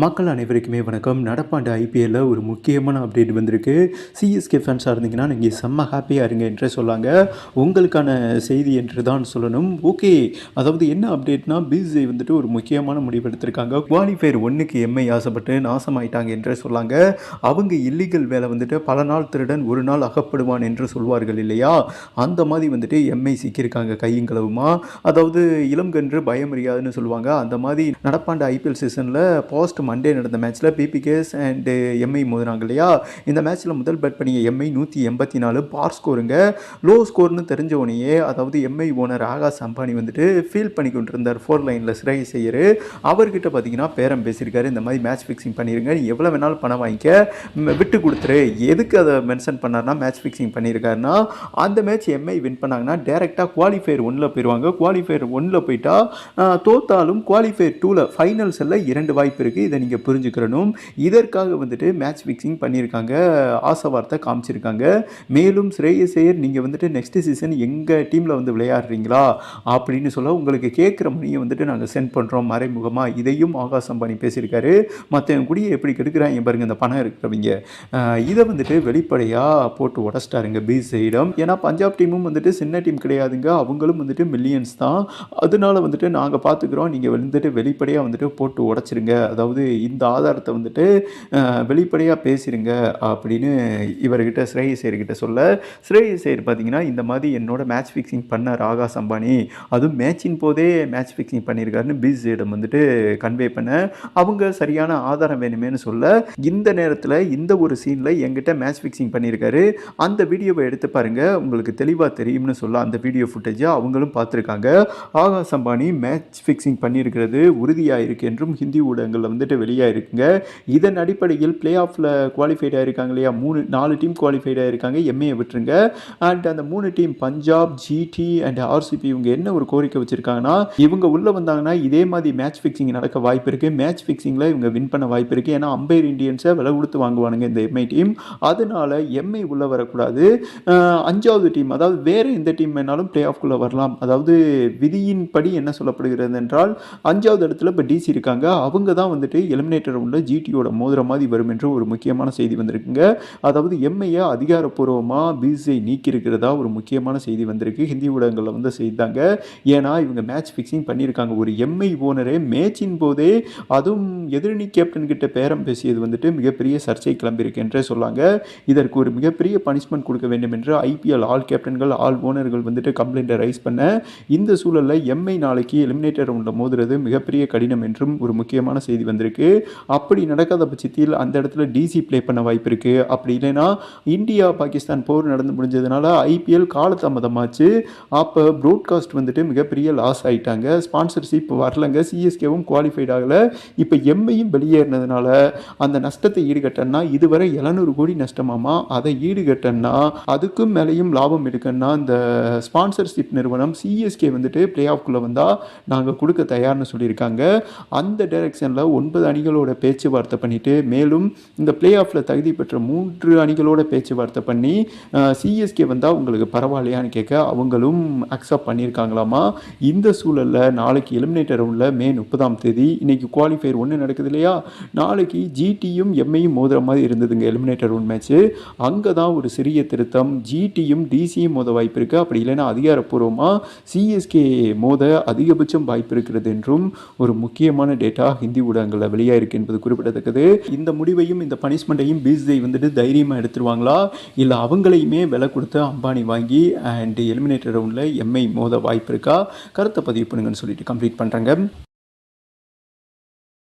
மக்கள் அனைவருக்குமே வணக்கம். நடப்பாண்டு ஐபிஎல்ல ஒரு முக்கியமான அப்டேட் வந்திருக்கு. சிஎஸ்கே ஃபேன்ஸாக இருந்தீங்கன்னா நீங்கள் செம்ம ஹாப்பியாக இருங்க என்று சொல்லாங்க. உங்களுக்கான செய்தி என்று தான் சொல்லணும். ஓகே அதாவது என்ன அப்டேட்னா பிசிஐ வந்துட்டு ஒரு முக்கியமான முடிவு எடுத்திருக்காங்க. குவாலிஃபயர் ஒன்றுக்கு எம்ஐ ஆசைப்பட்டு நாசமாயிட்டாங்க என்று சொல்லாங்க. அவங்க இல்லீகல் வேலை வந்துட்டு பல நாள் திருடன் ஒரு நாள் அகப்படுவான் என்று சொல்வார்கள் இல்லையா? அந்த மாதிரி வந்துட்டு எம்ஐ சிக்கியிருக்காங்க கையுங்களவுமா அதாவது இளம்கன்று பயம் அறியாதுன்னு சொல்லுவாங்க. அந்த மாதிரி நடப்பாண்டு ஐபிஎல் சீசனில் பாஸ்ட் மண்டே நடந்த மேட்ச்சில் பிபிகேஸ் அண்டு எம்ஐ மோதினாங்க இல்லையா? இந்த மேட்ச்சில் முதல் பேட் பண்ணிய எம்ஐ நூற்றி எண்பத்தி நாலு பார் ஸ்கோருங்க லோ ஸ்கோர்னு தெரிஞ்ச உடனேயே அதாவது எம்ஐ ஓனர் ஆகாஷ் அம்பானி வந்துட்டு ஃபீல் பண்ணி கொண்டு இருந்தார் ஃபோர் லைனில் சிறை செய்யர் அவர்கிட்ட பார்த்தீங்கன்னா பேரம் பேசியிருக்காரு. இந்த மாதிரி மேட்ச் ஃபிக்ஸிங் பண்ணிருங்க. நீ எவ்வளோ வேணாலும் பணம் வாங்கிக்க. விட்டு கொடுத்துரு. எதுக்கு அதை மென்ஷன் பண்ணார்னா மேட்ச் ஃபிக்ஸிங் பண்ணியிருக்காருன்னா அந்த மேட்ச் எம்ஐ வின் பண்ணாங்கன்னா டேரெக்டாக குவாலிஃபயர் ஒன்றில் போயிடுவாங்க குவாலிஃபயர் ஒன்றில் போயிட்டா தோத்தாலும் குவாலிஃபயர் டூவில் ஃபைனல்ஸில் இரண்டு வாய்ப்பு இருக்குது இதை நீங்கள் புரிஞ்சுக்கிறணும் இதற்காக வந்துட்டு மேட்ச் ஃபிக்ஸிங் பண்ணியிருக்காங்க ஆசை வார்த்தை காமிச்சிருக்காங்க. மேலும் ஸ்ரேயஸ் ஐயர் நீங்கள் வந்துட்டு நெக்ஸ்ட் சீசன் எங்கள் டீமில் வந்து விளையாடுறீங்களா? அப்படின்னு சொல்ல உங்களுக்கு கேட்குற மணியை வந்துட்டு நாங்கள் சென்ட் பண்ணுறோம் மறைமுகமாக இதையும் ஆகாசம் பண்ணி பேசியிருக்காரு. மற்றவங்க குடியை எப்படி கெடுக்கிறாங்க பாருங்க இந்த பணம் இருக்கிறவங்க. இதை வந்துட்டு வெளிப்படையாக போட்டு உடச்சிட்டாருங்க பி சைடம் ஏன்னா பஞ்சாப் டீமும் வந்துட்டு சின்ன டீம் கிடையாதுங்க. அவங்களும் வந்துட்டு மில்லியன்ஸ் தான். அதனால வந்துட்டு நாங்கள் பார்த்துக்குறோம் நீங்கள் வந்துட்டு வெளிப்படையாக வந்துட்டு போட்டு உடச்சிருங்க. அதாவது இந்த ஆதாரத்தை வந்துட்டு வெளிப்படையாக பேசிடுங்க அப்படின்னு இவர்கிட்ட ஸ்ரேயஸ் ஐயர்கிட்ட சொல்ல ஸ்ரேயஸ் ஐயர் பார்த்தீங்கன்னா இந்த மாதிரி என்னோட மேட்ச் ஃபிக்ஸிங் பண்ணார் ஆகாஷ் அம்பானி அதுவும் மேட்சின் போதே மேட்ச் ஃபிக்ஸிங் பண்ணியிருக்காருன்னு பிசியிடம் வந்துட்டு கன்வே பண்ண அவங்க சரியான ஆதாரம் வேணுமேனு சொல்ல இந்த நேரத்தில் இந்த ஒரு சீனில் என்கிட்ட மேட்ச் ஃபிக்ஸிங் பண்ணியிருக்காரு அந்த வீடியோவை எடுத்து பாருங்கள் உங்களுக்கு தெளிவாக தெரியும்னு சொல்ல அந்த வீடியோ ஃபுட்டேஜை அவங்களும் பார்த்துருக்காங்க ஆகாஷ் அம்பானி மேட்ச் ஃபிக்ஸிங் பண்ணியிருக்கிறது உறுதியாக இருக்கு என்றும் ஹிந்தி ஊடகங்களில் வந்துட்டு வெளியாக வெளியாயிருக்குங்க இதன் அடிப்படையில் பிளே ஆஃபில் குவாலிஃபைட் ஆகிருக்காங்க இல்லையா? மூணு நாலு டீம் குவாலிஃபைட் ஆகிருக்காங்க எம்ஏ விட்டுருங்க. அண்ட் அந்த மூணு team Punjab GT and RCB இவங்க என்ன ஒரு கோரிக்கை வச்சுருக்காங்கன்னா இவங்க உள்ளே வந்தாங்கன்னா இதே மாதிரி மேட்ச் ஃபிக்ஸிங் நடக்க வாய்ப்பு இருக்குது மேட்ச் ஃபிக்ஸிங்கில் இவங்க வின் பண்ண வாய்ப்பு இருக்குது ஏன்னா அம்பையர் இண்டியன்ஸை விலை கொடுத்து வாங்குவானுங்க இந்த எம்ஐ டீம் அதனால எம்ஐ உள்ளே வரக்கூடாது. அஞ்சாவது டீம் அதாவது வேறு எந்த டீம் வேணாலும் பிளே ஆஃப்குள்ளே வரலாம். அதாவது விதியின்படி என்ன சொல்லப்படுகிறது என்றால் அஞ்சாவது இடத்துல இப்போ டிசி இருக்காங்க. அவங்க தான் வந்துட்டு எலிமினேட்டர் உள்ள ஜிடியோட மோதிர மாதிரி வரும் என்று ஒரு முக்கியமான செய்தி வந்திருக்குங்க. அதாவது எம்ஐயை அதிகாரப்பூர்வமாக பிசிஐ நீக்கியிருக்கிறதா ஒரு முக்கியமான செய்தி வந்திருக்கு. ஹிந்தி ஊடகங்களில் வந்து செய்தாங்க. ஏன்னா இவங்க மேட்ச் ஃபிக்ஸிங் பண்ணியிருக்காங்க. ஒரு எம்ஐ ஓனரே மேட்சின் போதே அதுவும் எதிரணி கேப்டன் கிட்ட பேரம் பேசியது வந்துட்டு மிகப்பெரிய சர்ச்சை கிளம்பியிருக்கு என்றே சொல்லாங்க. இதற்கு ஒரு மிகப்பெரிய பனிஷ்மெண்ட் கொடுக்க வேண்டும் என்று ஐபிஎல் ஆல் கேப்டன்கள் ஆல் ஓனர்கள் வந்துட்டு கம்ப்ளைண்ட்டை ரைஸ் பண்ண இந்த சூழலில் எம்ஐ நாளைக்கு எலிமினேட்டர் உள்ள மோதுறது மிகப்பெரிய கடினம் என்றும் ஒரு முக்கியமான செய்தி வந்திருக்கு. அப்படி நடக்காத பட்சத்தில் அந்த இடத்துல டிசி ப்ளே பண்ண வாய்ப்பு இருக்குது அப்படி இல்லைன்னா இந்தியா பாகிஸ்தான் போர் நடந்து முடிஞ்சதுனால ஐபிஎல் காலதாமதமாச்சு. அப்போ ப்ரோட்காஸ்ட் வந்துட்டு மிகப்பெரிய லாஸ் ஆகிட்டாங்க ஸ்பான்சர்ஷிப் வரலங்க. சிஎஸ்கேவும் குவாலிஃபைட் ஆகலை. இப்போ எம்ஐயும் வெளியேறினதுனால அந்த நஷ்டத்தை ஈடுகட்டன்னா இதுவரை எழுநூறு கோடி நஷ்டமாமா? அதை ஈடுகட்டன்னா அதுக்கும் மேலேயும் லாபம் எடுக்கன்னா இந்த ஸ்பான்சர்ஷிப் நிறுவனம் சிஎஸ்கே வந்துட்டு பிளே ஆஃப்குள்ளே வந்தால் நாங்கள் கொடுக்க தயார்னு சொல்லியிருக்காங்க. அந்த டைரக்ஷனில் ஒன்பது அணிகளோட பேச்சுவார்த்தை பண்ணிட்டு மேலும் இந்த பிளே ஆஃபில் தகுதி பெற்ற மூன்று அணிகளோட பேச்சுவார்த்தை பண்ணி சிஎஸ்கே வந்தால் உங்களுக்கு பரவாயில்லையான்னு கேட்க அவங்களும் அக்செப்ட் பண்ணியிருக்காங்களாமா இந்த சூழலில் நாளைக்கு எலிமினேட்டர் ரவுண்டில் மே முப்பதாம் தேதி இன்னைக்கு குவாலிஃபயர் ஒன்று நடக்குது இல்லையா? நாளைக்கு ஜிடியும் எம்ஐயும் மோதுற மாதிரி இருந்ததுங்க எலிமினேட்டர் ரவுண்ட் மேட்ச்சு அங்கே தான் ஒரு சிறிய திருத்தம். ஜிடியும் டிசியும் மோத வாய்ப்பு இருக்குது அப்படி இல்லைன்னா அதிகாரப்பூர்வமாக சிஎஸ்கே மோத அதிகபட்சம் வாய்ப்பு இருக்கிறது என்றும் ஒரு முக்கியமான டேட்டா ஹிந்தி ஊடகங்களில் வெளியாயிருக்கு என்பது குறிப்பிடத்தக்கது. இந்த முடிவையும் இந்த பனிஷ்மெண்ட்டையும் பிசிஐ வந்துட்டு தைரியமாக எடுத்துருவாங்களா? இல்லை அவங்களையுமே விலை கொடுத்து அம்பானி வாங்கி அண்ட் எலிமினேட்டர் ரவுண்டில் எம்ஐ மோத வாய்ப்பு இருக்கா? கருத்தை பதிவு பண்ணுங்கன்னு சொல்லிட்டு கம்ப்ளீட் பண்ணுறாங்க